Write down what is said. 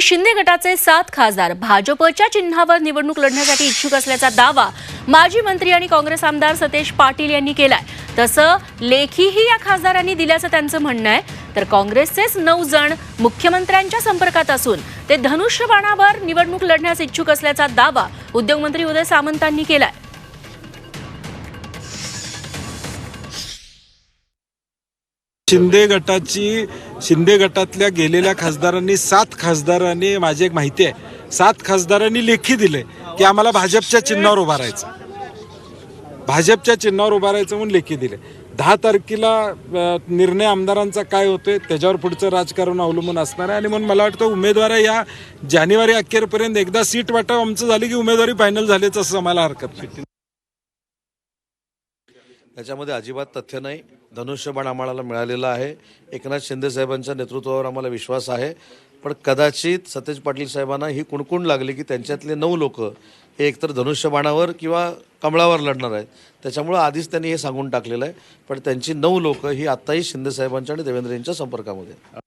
की शिंदे गटाचे सात खासदार भाजपच्या चिन्हावर निवडणूक लढण्यासाठी इच्छुक असल्याचा दावा माजी मंत्री आणि काँग्रेस आमदार सतेज पाटील यांनी केलाय. तसं लेखीही या खासदारांनी दिल्याचं त्यांचं म्हणणं आहे. तर काँग्रेसचेच नऊ जण मुख्यमंत्र्यांच्या संपर्कात असून ते धनुष्यबाणावर निवडणूक लढण्यास इच्छुक असल्याचा दावा उद्योगमंत्री उदय सामंतांनी केलाय. शिंदे गटाची शिंदे गटातल्या गेलेल्या खासदारांनी सात खासदारांनी माझी एक माहिती आहे सात खासदारांनी लेखी दिले की आम्हाला भाजपच्या चिन्हावर उभा राहायचं. भाजपच्या चिन्हावर उभा राहायचं म्हणून लेखी दिले दहा तारखेला निर्णय आमदारांचा काय होतोय त्याच्यावर पुढचं राजकारण अवलंबून असणार आहे. आणि म्हणून मला वाटतं उमेदवार या जानेवारी अखेरपर्यंत एकदा सीट वाटप आमचं झाली की उमेदवारी फायनल झाल्याचं असं मला हरकत नाही. त्याच्यामध्ये अजिबात तथ्य नाही. धनुष्यबाण आम्हाला मिळालेलं आहे. एकनाथ शिंदे साहेबांच्या नेतृत्वावर आम्हाला विश्वास आहे. पण कदाचित सतेज पाटील साहेबांना ही कुणकुण लागली की त्यांच्यातले नऊ लोक हे एकतर धनुष्यबाणावर किंवा कमळावर लढणार आहेत. त्याच्यामुळं आधीच त्यांनी हे सांगून टाकलेलं आहे. पण त्यांची नऊ लोक ही आत्ताही शिंदे साहेबांच्या आणि देवेंद्र यांच्या संपर्कामध्ये